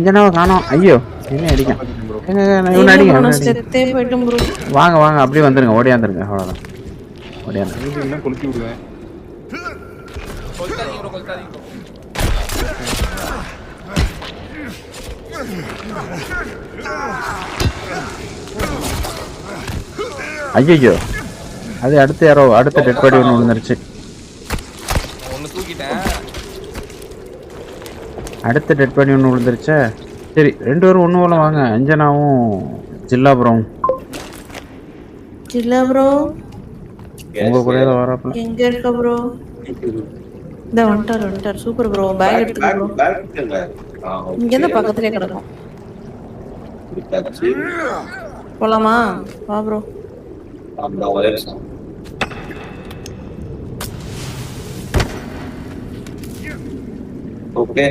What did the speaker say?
அஞ்சனாவை காணோம். ஐயோ என்ன அடிக்க இவனை வாங்க வாங்க அப்படியே வந்துருங்க ஓடியாந்துருங்க அவ்வளோதான் ஓடியாந்து கொளுத்தி விடுவேன்? ஐயோ அது அடுத்த யாரோ அடுத்த டெட் பாடி ஒன்று விழுந்துருச்சு. ஒன்னு தூக்கிட்டேன். அடுத்த டெட் பாடி ஒன்று விழுந்துருச்சே. சரி ரெண்டு பேரும் ஒன்று போல வாங்க. அஞ்சனாவும் ஜில்லாபுரம். இல்ல ப்ரோ உங்க கூட ஏதோ வராப்புல. எங்க இருக்க ப்ரோ இந்த வந்துட்டார் வந்துட்டார். சூப்பர் ப்ரோ பேக் எடுத்துக்க ப்ரோ இங்க இருந்து பக்கத்துலயே கிடக்கும். போலாமா? வா ப்ரோ ஓகே